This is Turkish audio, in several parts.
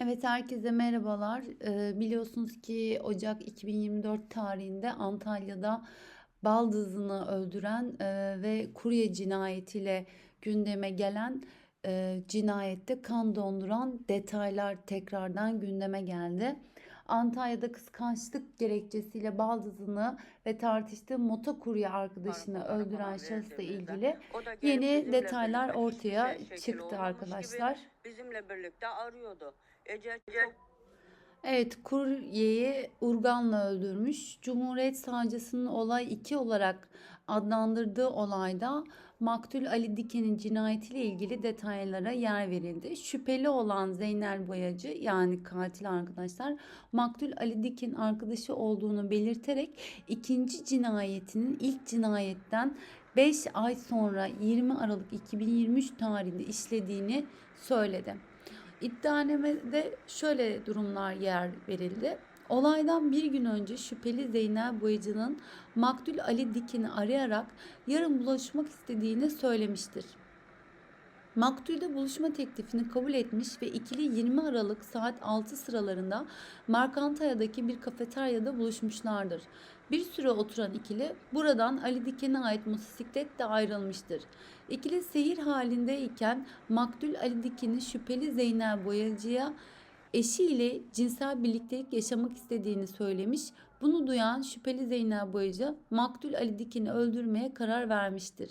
Evet, herkese merhabalar. Eee, biliyorsunuz ki Ocak 2024 tarihinde Antalya'da baldızını öldüren eee, ve kurye cinayetiyle gündeme gelen eee, cinayette kan donduran detaylar tekrardan gündeme geldi. Antalya'da kıskançlık gerekçesiyle baldızını ve tartıştığı motokurye arkadaşını öldüren şahısla ilgili yeni detaylar ortaya çıktı arkadaşlar. bizimle birlikte arıyordu. Ece çok Evet, kuryeyi urganla öldürmüş. Cumhuriyet Savcısının olay 2 olarak adlandırdığı olayda Maktul Ali Diken'in cinayetiyle ilgili detaylara yer verildi. Şüpheli olan Zeynel Boyacı yani katil arkadaşlar Maktul Ali Diken arkadaşı olduğunu belirterek ikinci cinayetinin ilk cinayetten 5 ay sonra 20 Aralık 2023 tarihinde işlediğini söyledi. İddianamede şöyle durumlar yer verildi. Olaydan bir gün önce şüpheli Zeynel Boyacı'nın Maktul Ali Dikin'i arayarak yarın buluşmak istediğini söylemiştir. Maktul de buluşma teklifini kabul etmiş ve ikili 20 Aralık saat 6 sıralarında Markantaya'daki bir kafeteryada buluşmuşlardır. Bir süre oturan ikili buradan Ali Diken'e ait motosikletle ayrılmıştır. İkili seyir halindeyken Maktul Ali Diken'i şüpheli Zeynel Boyacı'ya eşiyle cinsel birliktelik yaşamak istediğini söylemiş. Bunu duyan şüpheli Zeynel Boyacı Maktul Ali Diken'i öldürmeye karar vermiştir.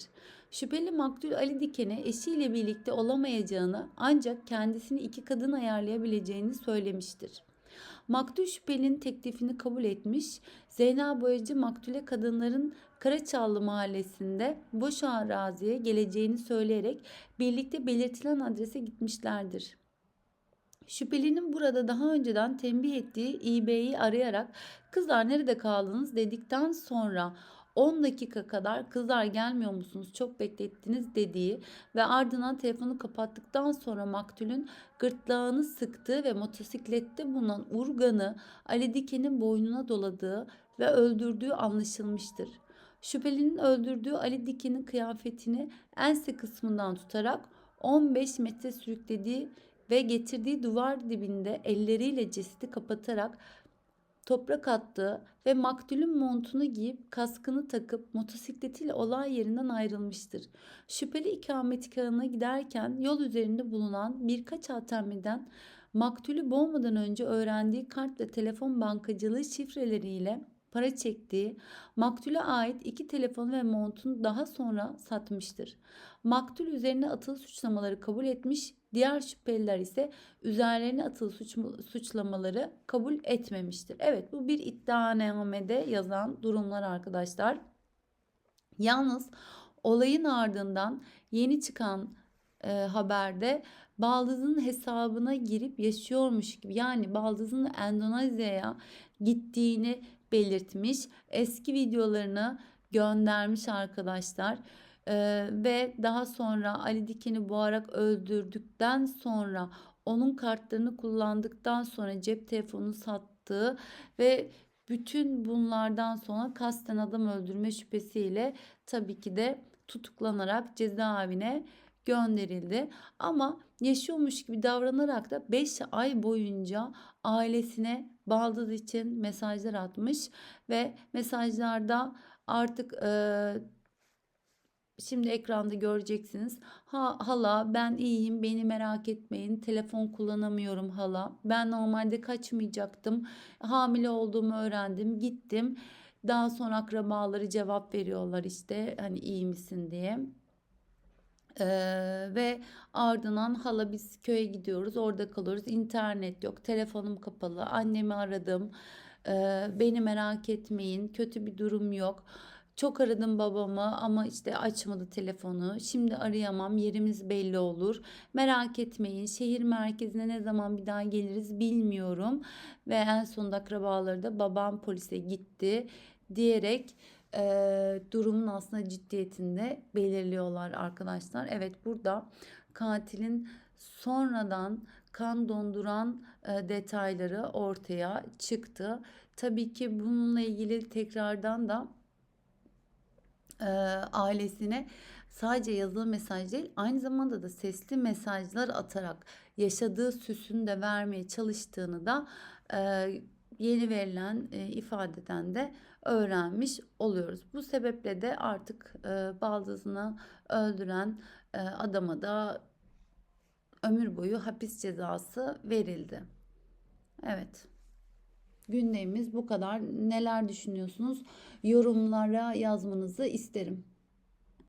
Şüpheli Maktul Ali Diken'e eşiyle birlikte olamayacağını ancak kendisini iki kadın ayarlayabileceğini söylemiştir. Maktul şüphelinin teklifini kabul etmiş. Zeynel Boyacı Maktule kadınların Karaçallı mahallesinde boş araziye geleceğini söyleyerek birlikte belirtilen adrese gitmişlerdir. Şüphelinin burada daha önceden tembih ettiği İB'yi arayarak kızlar nerede kaldınız dedikten sonra 10 dakika kadar kızlar gelmiyor musunuz çok beklettiniz dediği ve ardından telefonu kapattıktan sonra maktulün gırtlağını sıktığı ve motosiklette bulunan urganı Ali Diken'in boynuna doladığı ve öldürdüğü anlaşılmıştır. Şüphelinin öldürdüğü Ali Diken'in kıyafetini ense kısmından tutarak 15 metre sürüklediği ve getirdiği duvar dibinde elleriyle cesedi kapatarak toprak attığı ve maktulün montunu giyip kaskını takıp motosikletiyle olay yerinden ayrılmıştır. Şüpheli ikametgahına giderken yol üzerinde bulunan birkaç ATM'den maktulü boğmadan önce öğrendiği kart ve telefon bankacılığı şifreleriyle para çektiği, maktule ait iki telefonu ve montunu daha sonra satmıştır. Maktul üzerine atılı suçlamaları kabul etmiş, diğer şüpheliler ise üzerlerine atılı suç, suçlamaları kabul etmemiştir. Evet bu bir iddianamede yazan durumlar arkadaşlar. Yalnız olayın ardından yeni çıkan e, haberde Baldız'ın hesabına girip yaşıyormuş gibi yani Baldız'ın Endonezya'ya gittiğini belirtmiş. Eski videolarını göndermiş arkadaşlar. Ee, ve daha sonra Ali Diken'i boğarak öldürdükten sonra onun kartlarını kullandıktan sonra cep telefonunu sattığı ve bütün bunlardan sonra kasten adam öldürme şüphesiyle tabii ki de tutuklanarak cezaevine gönderildi. Ama yaşıyormuş gibi davranarak da 5 ay boyunca ailesine baldız için mesajlar atmış ve mesajlarda artık e, Şimdi ekranda göreceksiniz. Ha, hala ben iyiyim beni merak etmeyin. Telefon kullanamıyorum hala. Ben normalde kaçmayacaktım. Hamile olduğumu öğrendim. Gittim. Daha sonra akrabaları cevap veriyorlar işte hani iyi misin diye. Ee, ve ardından hala biz köye gidiyoruz orada kalıyoruz internet yok telefonum kapalı annemi aradım ee, beni merak etmeyin kötü bir durum yok çok aradım babamı ama işte açmadı telefonu. Şimdi arayamam. Yerimiz belli olur. Merak etmeyin. Şehir merkezine ne zaman bir daha geliriz bilmiyorum. Ve en sonunda akrabaları da babam polise gitti diyerek e, durumun aslında ciddiyetinde belirliyorlar arkadaşlar. Evet burada katilin sonradan kan donduran e, detayları ortaya çıktı. Tabii ki bununla ilgili tekrardan da e, ailesine sadece yazılı mesaj değil aynı zamanda da sesli mesajlar atarak yaşadığı süsünü de vermeye çalıştığını da e, yeni verilen e, ifadeden de öğrenmiş oluyoruz. Bu sebeple de artık e, baldızını öldüren e, adama da ömür boyu hapis cezası verildi. Evet. Gündemimiz bu kadar. Neler düşünüyorsunuz? Yorumlara yazmanızı isterim.